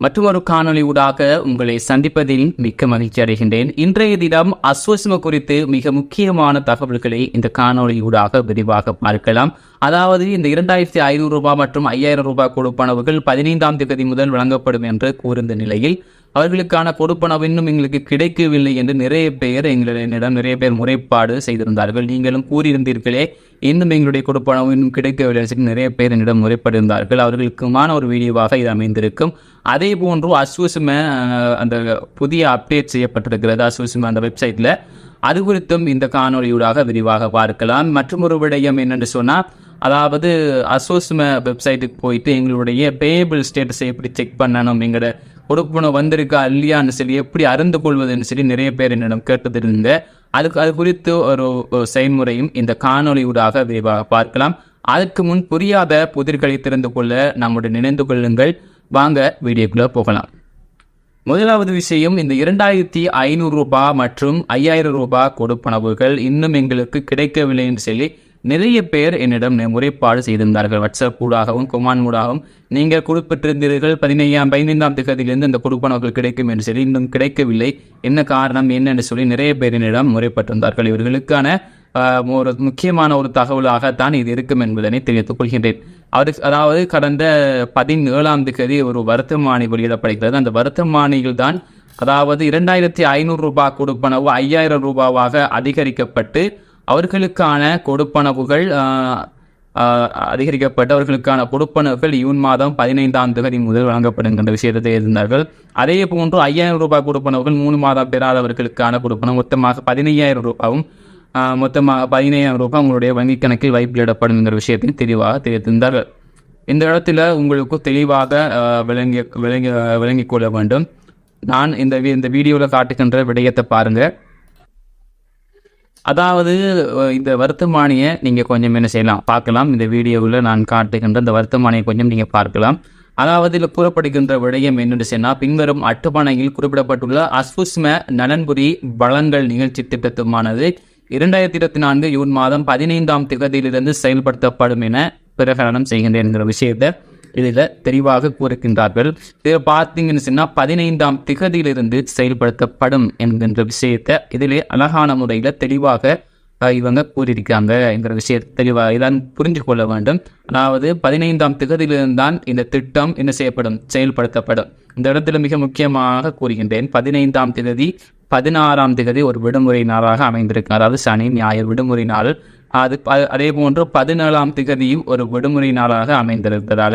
மற்றொரு காணொலி ஊடாக உங்களை சந்திப்பதில் மிக்க மகிழ்ச்சி அடைகின்றேன். இன்றைய தினம் அஸ்வசிம குறித்து மிக முக்கியமான தகவல்களை இந்த காணொலி ஊடாக விரிவாக பார்க்கலாம். அதாவது இந்த இரண்டாயிரத்தி ஐநூறு ரூபாய் மற்றும் ஐயாயிரம் ரூபாய் கொடுப்பனவுகள் பதினைந்தாம் தேதி முதல் வழங்கப்படும் என்று கூறிந்த நிலையில் அவர்களுக்கான கொடுப்பனவு இன்னும் எங்களுக்கு கிடைக்கவில்லை என்று நிறைய பேர் எங்களிடம் நிறைய பேர் முறைப்பாடு செய்திருந்தார்கள். நீங்களும் கூறியிருந்தீர்களே இன்னும் எங்களுடைய கொடுப்பனவு இன்னும் கிடைக்கவில்லை சொல்லி நிறைய பேர் என்னிடம் முறைப்பட்டிருந்தார்கள். அவர்களுக்குமான ஒரு வீடியோவாக இது அமைந்திருக்கும். அதே போன்று அஸ்வசும அந்த புதிய அப்டேட் செய்யப்பட்டிருக்கிறது அஸ்வசும அந்த வெப்சைட்டில் அது குறித்தும் இந்த காணொலியூடாக விரிவாக பார்க்கலாம். மற்றும் ஒரு விடயம் என்னென்று சொன்னால் அதாவது அசோஸ்ம வெப்சைட்டுக்கு போயிட்டு எங்களுடைய பேபிள் ஸ்டேட்டஸை எப்படி செக் பண்ணணும் எங்களோட கொடுப்பணம் வந்திருக்கா இல்லையான்னு சொல்லி எப்படி அறிந்து கொள்வதுன்னு சொல்லி நிறைய பேர் என்னிடம் கேட்டதிருந்த அதுக்கு அது குறித்து ஒரு செயல்முறையும் இந்த காணொலியூடாக விரிவாக பார்க்கலாம். அதுக்கு முன் புரியாத புதிர்களை திறந்து கொள்ள நம்முடைய நினைந்து கொள்ளுங்கள். வாங்க வீடியோக்குள்ளே போகலாம். முதலாவது விஷயம் இந்த இரண்டாயிரத்தி ஐநூறு ரூபாய் மற்றும் ஐயாயிரம் ரூபாய் கொடுப்பனவுகள் இன்னும் எங்களுக்கு கிடைக்கவில்லை என்று சொல்லி நிறைய பேர் என்னிடம் முறைப்பாடு செய்திருந்தார்கள். வாட்ஸ்அப் ஊடாகவும் கொமான் ஊடாகவும். நீங்கள் குறிப்பிட்டிருந்தீர்கள் பதினையாம் பதினைந்தாம் திகதியிலிருந்து இந்த கொடுப்பனவர்கள் கிடைக்கும் என்று சொல்லி இன்னும் கிடைக்கவில்லை. என்ன காரணம் என்னென்று சொல்லி நிறைய பேர் என்னிடம் முறைப்பட்டிருந்தார்கள். இவர்களுக்கான ஒரு முக்கியமான ஒரு தகவலாக தான் இது இருக்கும் என்பதனை தெரிவித்துக் கொள்கின்றேன். அவருக்கு அதாவது கடந்த பதினேழாம் தேதி ஒரு வருத்தமானி வெளியிடப்படுகிறது. அந்த வருத்தமானியில் தான் அதாவது இரண்டாயிரத்தி ஐநூறு ரூபாய் கொடுப்பனவு ஐயாயிரம் ரூபாவாக அதிகரிக்கப்பட்டு அவர்களுக்கான கொடுப்பனவுகள் அதிகரிக்கப்பட்டு அவர்களுக்கான கொடுப்பனவுகள் ஜூன் மாதம் பதினைந்தாம் தேதி முதல் வழங்கப்படுகின்ற விஷயத்தை இருந்தார்கள் அதே போன்று ஐயாயிரம் ரூபாய் கொடுப்பனவுகள் மூணு மாதம் பெறாதவர்களுக்கான கொடுப்பனம் மொத்தமாக பதினையாயிரம் ரூபாயும் மொத்தமாக பதினையாயிரம் ரூபாய் உங்களுடைய வங்கிக் கணக்கில் வைப்பிலிடப்படும் என்ற விஷயத்தையும் தெளிவாக தெரிவித்திருந்தார்கள். இந்த இடத்துல உங்களுக்கு தெளிவாக விளங்கி விளங்கி விளங்கிக் கொள்ள வேண்டும். நான் இந்த வி- இந்த வீடியோவில் காட்டுகின்ற விடயத்தை பாருங்கள் அதாவது இந்த வருத்தமானியை நீங்கள் கொஞ்சம் என்ன செய்யலாம் பார்க்கலாம். இந்த வீடியோவில் நான் காட்டுகின்ற இந்த வருத்தமானியை கொஞ்சம் நீங்கள் பார்க்கலாம். அதாவது இதில் கூறப்படுகின்ற விடயம் என்னென்று சொன்னால் பின்வரும் அட்டவணையில் குறிப்பிடப்பட்டுள்ள அஸ்புஸ்ம நலன்புரி வளங்கள் நிகழ்ச்சி திட்டத்துமானது இரண்டாயிரத்தி இருபத்தி நான்கு ஜூன் மாதம் பதினைந்தாம் திகதியிலிருந்து செயல்படுத்தப்படும் என பிரகடனம் செய்கின்றேன் என்கிற விஷயத்தை இதில் தெளிவாக கூறுகின்றார்கள். இதில் பார்த்தீங்கன்னு சொன்னால் பதினைந்தாம் திகதியிலிருந்து செயல்படுத்தப்படும் என்கின்ற விஷயத்தை இதிலே அழகான முறையில் தெளிவாக இவங்க கூறியிருக்காங்க என்கிற விஷயத்தை தெளிவாக இதான் புரிஞ்சு கொள்ள வேண்டும். அதாவது பதினைந்தாம் திகதியிலிருந்து தான் இந்த திட்டம் என்ன செய்யப்படும் செயல்படுத்தப்படும். இந்த இடத்துல மிக முக்கியமாக கூறுகின்றேன். பதினைந்தாம் திகதி பதினாறாம் திகதி ஒரு விடுமுறை நாளாக அமைந்திருக்கு அதாவது சனி ஞாயிறு விடுமுறை நாள். அது அதே போன்று பதினேழாம் திகதியும் ஒரு விடுமுறை நாளாக அமைந்திருப்பதால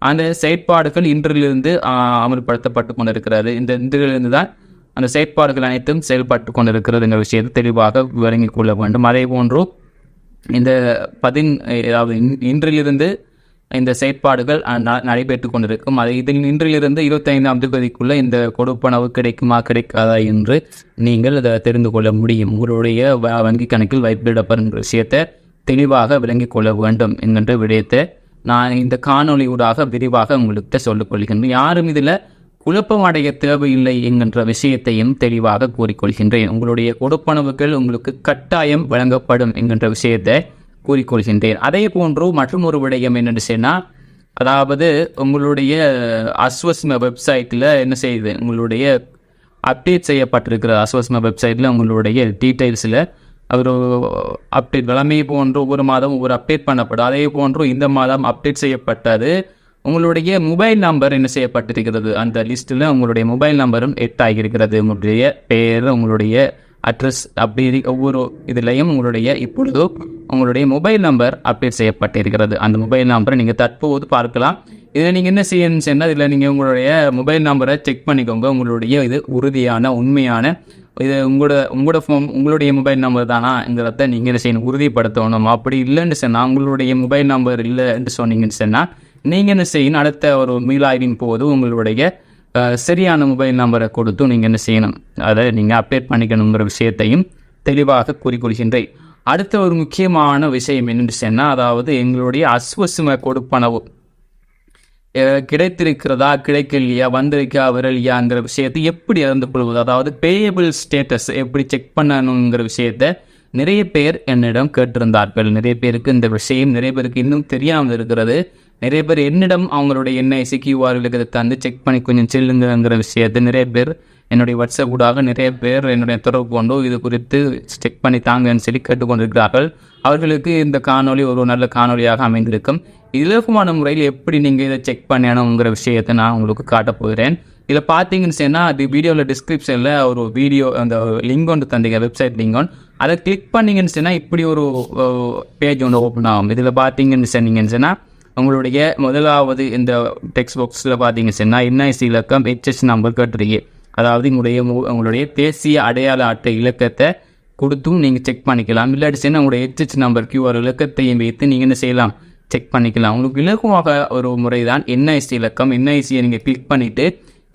அந்த செயற்பாடுகள் இன்றிலிருந்து அமல்படுத்தப்பட்டு கொண்டிருக்கிறது. இந்த இன்றிலிருந்து தான் அந்த செயற்பாடுகள் அனைத்தும் செயல்பட்டு கொண்டிருக்கிறது என்ற விஷயத்தை தெளிவாக விளங்கிக் கொள்ள வேண்டும். அதே போன்று இந்த பதின் அதாவது இன்- இன்றிலிருந்து இந்த செயற்பாடுகள் நடைபெற்று நடைபெற்றுக் கொண்டிருக்கும். அதை இதில் இன்றிலிருந்து இருபத்தைந்தாம் தேதிக்குள்ள இந்த கொடுப்பனவு கிடைக்குமா கிடைக்காதா என்று நீங்கள் அதை தெரிந்து கொள்ள முடியும். உங்களுடைய வ- வங்கி கணக்கில் வைப்பிடப்படும் விஷயத்தை தெளிவாக விளங்கிக் கொள்ள வேண்டும் என்கின்ற விடயத்தை நான் இந்த காணொளியூடாக விரிவாக உங்களுக்கு சொல்லிக்கொள்கின்றேன் யாரும் இதில் குழப்பம் அடைய தேவையில்லை என்கின்ற விஷயத்தையும் தெளிவாக கூறிக்கொள்கின்றேன். உங்களுடைய கொடுப்பனவுகள் உங்களுக்கு கட்டாயம் வழங்கப்படும் என்கின்ற விஷயத்தை கூறிக்கொள்கின்றேன். அதே போன்று மற்றும் ஒரு விடயம் என்னென்னு சொன்னால் அதாவது உங்களுடைய அஸ்வஸ்ம வெப்சைட்டில் என்ன செய்யுது உங்களுடைய அப்டேட் செய்யப்பட்டிருக்கிற அஸ்வஸ்ம வெப்சைட்டில் உங்களுடைய டீட்டெயில்ஸில் ஒரு அப்டேட் வளமையை போன்று ஒவ்வொரு மாதம் ஒவ்வொரு அப்டேட் பண்ணப்படும். அதே போன்று இந்த மாதம் அப்டேட் செய்யப்பட்டது. உங்களுடைய மொபைல் நம்பர் என்ன செய்யப்பட்டிருக்கிறது? அந்த லிஸ்ட்டில் உங்களுடைய மொபைல் நம்பரும் எட் ஆகியிருக்கிறது. உங்களுடைய பேர் உங்களுடைய அட்ரஸ் அப்படி ஒவ்வொரு இதுலேயும் உங்களுடைய இப்பொழுது உங்களுடைய மொபைல் நம்பர் அப்டேட் செய்யப்பட்டிருக்கிறது. அந்த மொபைல் நம்பரை நீங்கள் தற்போது பார்க்கலாம். இதில் நீங்கள் என்ன செய்யணும்னு சொன்னால் இதில் நீங்கள் உங்களுடைய மொபைல் நம்பரை செக் பண்ணிக்கோங்க. உங்களுடைய இது உறுதியான உண்மையான இது உங்களோட உங்களோட ஃபோன் உங்களுடைய மொபைல் நம்பர் தானாங்கிறத நீங்கள் என்ன செய்யணும் உறுதிப்படுத்தணும். அப்படி இல்லைன்னு சொன்னால் உங்களுடைய மொபைல் நம்பர் இல்லைன்னு சொன்னீங்கன்னு சொன்னால் நீங்கள் என்ன செய்யணும் அடுத்த ஒரு மீளாய்வின் போது உங்களுடைய சரியான மொபைல் நம்பரை கொடுத்து நீங்கள் என்ன செய்யணும் அதை நீங்கள் அப்டேட் பண்ணிக்கணுங்கிற விஷயத்தையும் தெளிவாக கூறிக்கொள்கின்றேன். அடுத்த ஒரு முக்கியமான விஷயம் என்னென்று சொன்னால் அதாவது எங்களுடைய அஸ்வசும கொடுப்பனவு. கிடைத்திருக்கிறதா கிடைக்கலையா வந்திருக்கா வரலையாங்கிற விஷயத்தை எப்படி அறிந்து கொள்வது? அதாவது பேயபிள் ஸ்டேட்டஸ் எப்படி செக் பண்ணணுங்கிற விஷயத்தை நிறைய பேர் என்னிடம் கேட்டிருந்தார்கள். நிறைய பேருக்கு இந்த விஷயம் நிறைய பேருக்கு இன்னும் தெரியாமல் இருக்கிறது. நிறைய பேர் என்னிடம் அவங்களுடைய என்ஐசி கியூஆர்களுக்கு தந்து செக் பண்ணி கொஞ்சம் செல்லுங்கிற விஷயத்தை நிறைய பேர் என்னுடைய வாட்ஸ்அப் ஊடாக நிறைய பேர் என்னுடைய தொடர்பு கொண்டு இது குறித்து செக் பண்ணி தாங்கன்னு சொல்லி கேட்டுக்கொண்டிருக்கிறார்கள். அவர்களுக்கு இந்த காணொலி ஒரு நல்ல காணொளியாக அமைந்திருக்கும். இலகுமான முறையில் எப்படி நீங்கள் இதை செக் பண்ணணுங்கிற விஷயத்தை நான் உங்களுக்கு காட்டப் போகிறேன். இதில் பார்த்தீங்கன்னு சொன்னால் அது வீடியோவில் டிஸ்கிரிப்ஷனில் ஒரு வீடியோ அந்த லிங்க் ஒன்று தந்தீங்க வெப்சைட் லிங்க் ஒன்று. அதை கிளிக் பண்ணீங்கன்னு சொன்னால் இப்படி ஒரு பேஜ் ஒன்று ஓப்பன் ஆகும். இதில் பார்த்தீங்கன்னு சொன்னீங்கன்னு சொன்னால் உங்களுடைய முதலாவது இந்த டெக்ஸ்ட் பாக்ஸில் பார்த்தீங்கன்னு சொன்னால் என்ஐசி இலக்கம் ஹெச்எஸ் நம்பர் கட்டுறீங்க அதாவது உங்களுடைய உங்களுடைய தேசிய அடையாள அட்டை இலக்கத்தை கொடுத்தும் நீங்கள் செக் பண்ணிக்கலாம். இல்லாட்டி சொன்னால் உங்களுடைய ஹெச்ஹெச் நம்பர் கியூஆர் இலக்கத்தையும் வைத்து நீங்கள் என்ன செய்யலாம்? செக் பண்ணிக்கலாம். உங்களுக்கு இலகுவாக ஒரு முறை தான் என்ஐசி இலக்கம். என்ஐசியை நீங்கள் கிளிக் பண்ணிவிட்டு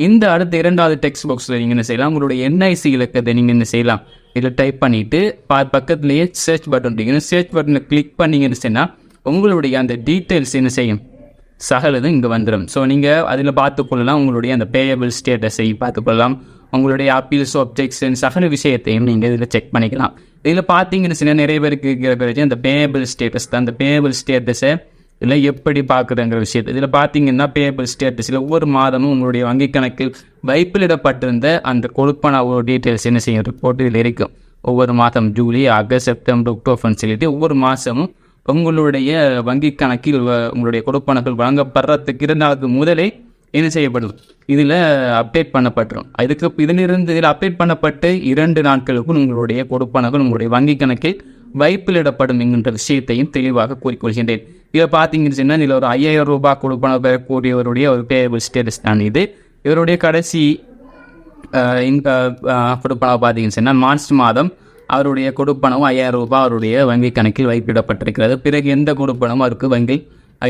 இந்த அடுத்த இரண்டாவது டெக்ஸ்ட் பாக்ஸில் நீங்கள் என்ன செய்யலாம்? உங்களுடைய என்ஐசி இலக்கத்தை நீங்கள் என்ன செய்யலாம்? இதில் டைப் பண்ணிவிட்டு பா பக்கத்துலேயே சர்ச் பட்டன் இருக்குன்னு சர்ச் பட்டனில் கிளிக் பண்ணீங்கன்னு சொன்னால் உங்களுடைய அந்த டீட்டெயில்ஸ் என்ன செய்யும்? சகலதும் இங்கே வந்துடும் ஸோ நீங்கள் அதில் பார்த்துக்கொள்ளலாம் உங்களுடைய அந்த பேயபிள் ஸ்டேட்டஸை பார்த்துக்கொள்ளலாம் உங்களுடைய அப்பீல்ஸ் அப்ஜெக்ஷன் சகல விஷயத்தையும் நீங்கள் இதில் செக் பண்ணிக்கலாம். இதில் பார்த்தீங்கன்னு சொன்னால் நிறைய பேருக்கு இருக்கிற பிறகு அந்த பேயபிள் ஸ்டேட்டஸ் தான். அந்த பேயபிள் ஸ்டேட்டஸை இதில் எப்படி பார்க்குறதுங்கிற விஷயத்தை. இதில் பார்த்தீங்கன்னா பேயபிள் ஸ்டேட்டஸில் ஒவ்வொரு மாதமும் உங்களுடைய வங்கி கணக்கில் வைப்பிலிடப்பட்டிருந்த அந்த கொடுப்பன டீட்டெயில்ஸ் என்ன செய்யும்? ரிப்போர்ட் இதில் இருக்கும். ஒவ்வொரு மாதம் ஜூலை ஆகஸ்ட் செப்டம்பர் அக்டோபர்னு சொல்லிட்டு ஒவ்வொரு மாதமும் உங்களுடைய வங்கி கணக்கில் வ- உங்களுடைய கொடுப்பனங்கள் வழங்கப்படுறதுக்கு இருந்தாலுக்கு முதலே என்ன செய்யப்படும்? இதில் அப்டேட் பண்ணப்பட்டுரும். இதுக்கு இதிலிருந்து இதில் அப்டேட் பண்ணப்பட்டு இரண்டு நாட்களுக்கும் உங்களுடைய கொடுப்பனங்கள் உங்களுடைய வங்கி கணக்கில் வைப்பிலிடப்படும் என்கின்ற விஷயத்தையும் தெளிவாக கூறிக்கொள்கின்றேன். இதை பார்த்தீங்கன்னு சொன்னால் இதில் ஒரு ஐயாயிரம் ரூபாய் கொடுப்பன பெறக்கூடியவருடைய ஒரு பேபிள் ஸ்டேட்டஸ் தான் இது. இவருடைய கடைசி அஹ் இந்த பார்த்தீங்கன்னு சொன்னால் மார்ச் மாதம் அவருடைய கொடுப்பணம் ஐயாயிரம் ரூபாய் அவருடைய வங்கி கணக்கில் வைப்பிடப்பட்டிருக்கிறது. பிறகு எந்த கொடுப்பணம் அவருக்கு வங்கி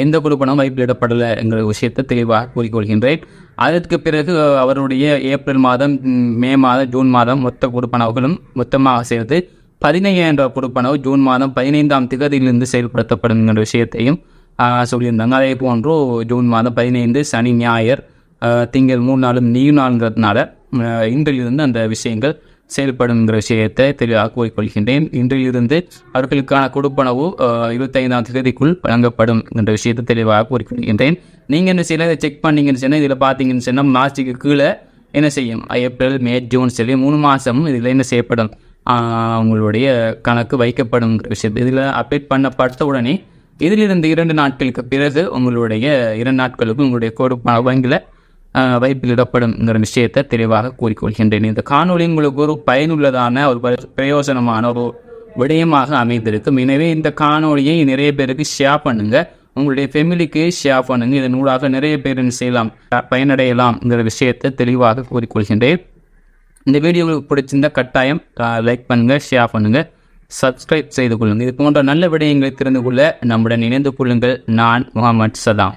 எந்த கொடுப்பணம் வைப்பிடப்படலை என்கிற விஷயத்தை தெளிவாக கூறிக்கொள்கின்றேன். அதற்கு பிறகு அவருடைய ஏப்ரல் மாதம் மே மாதம் ஜூன் மாதம் மொத்த கொடுப்பனவுகளும் மொத்தமாக சேர்த்து பதினையாயிரம் கொடுப்பனவு ஜூன் மாதம் பதினைந்தாம் திகதியிலிருந்து செயல்படுத்தப்படும் என்ற விஷயத்தையும் சொல்லியிருந்தாங்க. அதே போன்று ஜூன் மாதம் பதினைந்து சனி ஞாயிறு திங்கள் மூணு நாளும் நீ நாளுங்கிறதுனால இன்றிலிருந்து அந்த விஷயங்கள் செயல்படுங்கிற விஷயத்தை தெளிவாக கூறிக்கொள்கின்றேன். இன்றிலிருந்து அவர்களுக்கான கொடுப்பனவு இருபத்தைந்தாம் தேதிக்குள் வழங்கப்படும் என்ற விஷயத்தை தெளிவாக கூறிக்கொள்கின்றேன். நீங்கள் என்ன செய்யலாம் இதை செக் பண்ணீங்கன்னு சொன்னால் இதில் பார்த்தீங்கன்னு சொன்னால் மார்ச்சுக்கு கீழே என்ன செய்யும்? ஏப்ரல் மே ஜூன் சொல்லி மூணு மாதமும் இதில் என்ன செய்யப்படும்? உங்களுடைய கணக்கு வைக்கப்படுங்கிற விஷயத்தை இதில் அப்டேட் பண்ணப்பட்ட உடனே இதிலிருந்து இரண்டு நாட்களுக்கு பிறகு உங்களுடைய இரண்டு நாட்களுக்கு உங்களுடைய கொடுப்பன வங்கியில் வைப்பில் இடப்படும்ங்கிற விஷயத்தை தெளிவாக கூறிக்கொள்கின்றேன். இந்த காணொளி உங்களுக்கு ஒரு பயனுள்ளதான ஒரு பிரயோஜனமான ஒரு விடயமாக அமைந்திருக்கும். எனவே இந்த காணொலியை நிறைய பேருக்கு ஷேர் பண்ணுங்க. உங்களுடைய ஃபெமிலிக்கு ஷேர் பண்ணுங்க. இதன் ஊடாக நிறைய பேர் செய்யலாம் பயனடையலாம்ங்கிற விஷயத்தை தெளிவாக கூறிக்கொள்கின்றேன். இந்த வீடியோ உங்களுக்கு பிடிச்சிருந்தா கட்டாயம் லைக் பண்ணுங்க ஷேர் பண்ணுங்க சப்ஸ்கிரைப் செய்து கொள்ளுங்கள் இது போன்ற நல்ல விடயங்களை தெரிந்து கொள்ள நம்முடன் இணைந்து கொள்ளுங்கள். நான் முகமது சதாம்.